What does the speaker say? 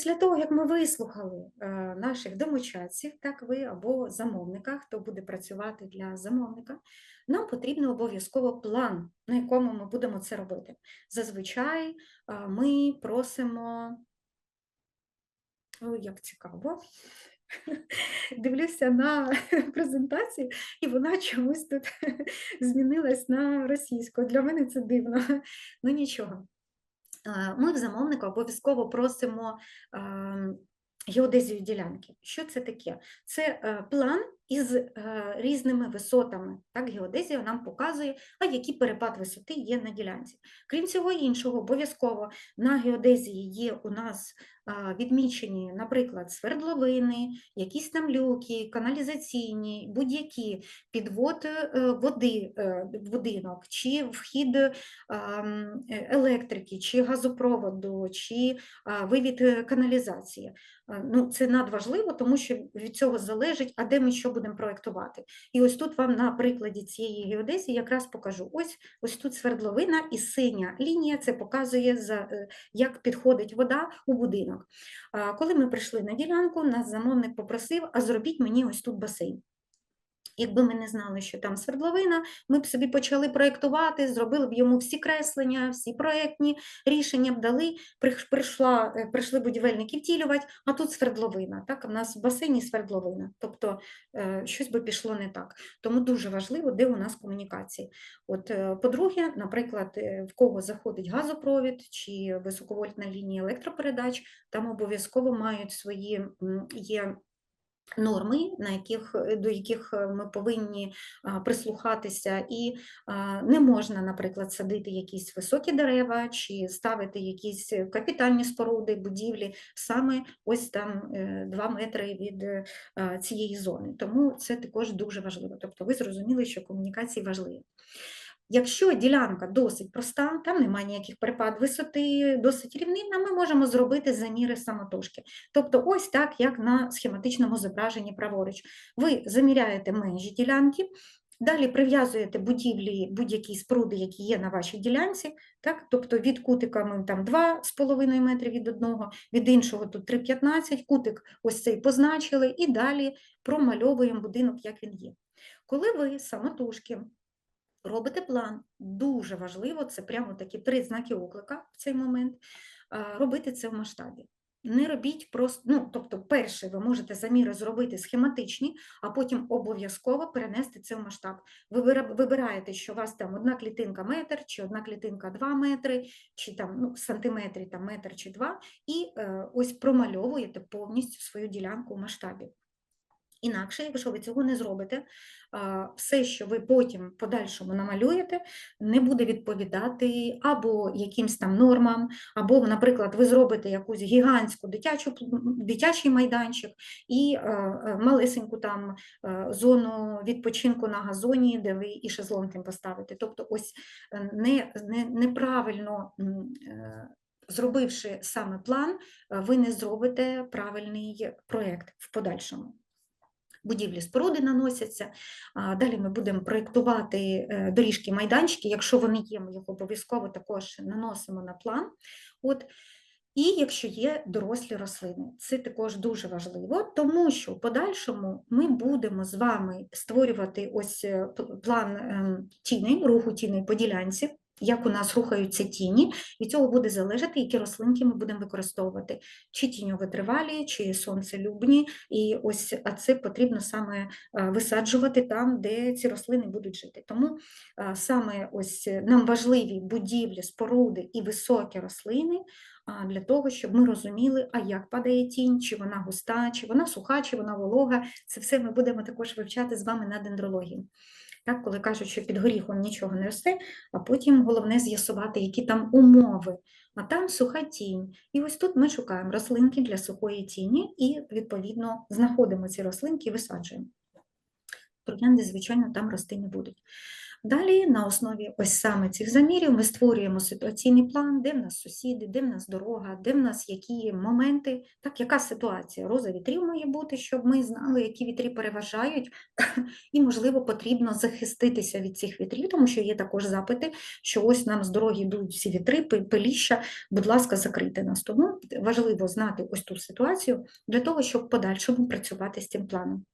Після того, як ми вислухали е, наших домочадців, так ви або замовника, хто буде працювати для замовника, нам потрібен обов'язково план, на якому ми будемо це робити. Зазвичай е, ми просимо, ой, як цікаво, дивлюся на презентацію, і вона чомусь тут змінилась на російську. Для мене це дивно, ну нічого. Ми в замовника обов'язково просимо ем, геодезію ділянки. Що це таке? Це е, план із е, різними висотами. Так, геодезія нам показує, а який перепад висоти є на ділянці. Крім цього іншого, обов'язково на геодезії є у нас відмічені, наприклад, свердловини, якісь там люки, каналізаційні, будь-які підвод е, води е, в будинок, чи вхід е, електрики, чи газопроводу, чи вивід е, каналізації. Ну, це надважливо, тому що від цього залежить, а де ми що будемо проєктувати. І ось тут вам на прикладі цієї геодезії якраз покажу. Ось, ось тут свердловина і синя лінія, це показує, е, як підходить вода у будинок. Коли ми прийшли на ділянку, нас замовник попросив, а зробіть мені ось тут басейн. Якби ми не знали, що там свердловина, ми б собі почали проєктувати, зробили б йому всі креслення, всі проєктні рішення б дали, прийшла, е, прийшли будівельники втілювати, а тут свердловина. Так? У нас в басейні свердловина, тобто е, щось би пішло не так. Тому дуже важливо, де у нас комунікації. От, е, по-друге, наприклад, в кого заходить газопровід чи високовольтна лінія електропередач, там обов'язково мають свої є норми, на яких, е, до яких е, ми повинні прислухатися, і не можна, наприклад, садити якісь високі дерева чи ставити якісь е, капітальні споруди, будівлі саме ось там 2 метри від цієї зони. Тому це також дуже важливо. Тобто ви зрозуміли, що комунікації важливі. Якщо ділянка досить проста, там немає ніяких перепад висоти, досить рівнинна, ми можемо зробити заміри самотужки. Тобто ось так, як на схематичному зображенні праворуч. Ви заміряєте межі ділянки, далі прив'язуєте будівлі, будь-які споруди, які є на вашій ділянці, так? тобто від кутика ми там 2,5 метри від одного, від іншого тут 3,15, кутик ось цей позначили, і далі промальовуємо будинок, як він є. Коли ви самотужки робите план, дуже важливо, це прямо такі три знаки оклика в цей момент, робити це в масштабі. Не робіть просто, ну, тобто, перше, ви можете заміри зробити схематичні, а потім обов'язково перенести це в масштаб. Ви вибираєте, що у вас там одна клітинка метр, чи одна клітинка 2 метри, чи там ну, сантиметрі, там метр чи два, і е, ось промальовуєте повністю свою ділянку в масштабі. Інакше, якщо ви цього не зробите, все, що ви потім в подальшому намалюєте, не буде відповідати або якимсь там нормам, або, наприклад, ви зробите якусь гігантську дитячу, дитячий майданчик і малесеньку там зону відпочинку на газоні, де ви і шезлонг тим поставите. Тобто, ось е, не, не, неправильно. е, Зробивши саме план, е, ви не зробите правильний проєкт в подальшому будівлі споруди наносяться. Далі ми будемо проєктувати е, доріжки, майданчики. Якщо вони є, ми їх обов'язково також наносимо на план. От. І якщо є дорослі рослини, це також дуже важливо, тому що в подальшому ми будемо з вами створювати ось е, план ем, тіней, руху тіней по ділянці, як у нас рухаються тіні, і цього буде залежати, які рослинки ми будемо використовувати, чи тіньовитривалі, чи сонцелюбні, і ось це потрібно саме е, висаджувати там, де ці рослини будуть жити. Тому е, саме ось е, нам важливі будівлі, споруди і високі рослини для того, щоб ми розуміли, а як падає тінь, чи вона густа, чи вона суха, чи вона волога. Це все ми будемо також вивчати з вами на дендрології. Так, коли кажуть, що під горіхом нічого не росте, а потім головне з'ясувати, які там умови. А там суха тінь. І ось тут ми шукаємо рослинки для сухої тіні і, відповідно, знаходимо ці рослинки і висаджуємо. Троянди, звичайно, там рости не будуть. Далі на основі ось саме цих замірів ми створюємо ситуаційний план, де в нас сусіди, де в нас дорога, де в нас які моменти, так, яка ситуація. Роза вітрів має бути, щоб ми знали, які вітрі переважають, і, можливо, потрібно захиститися від цих вітрів, тому що є також запити, що ось нам з дороги йдуть всі вітри, пиліща, будь ласка, закрийте нас. Тому важливо знати ось ту ситуацію для того, щоб в подальшому працювати з цим планом.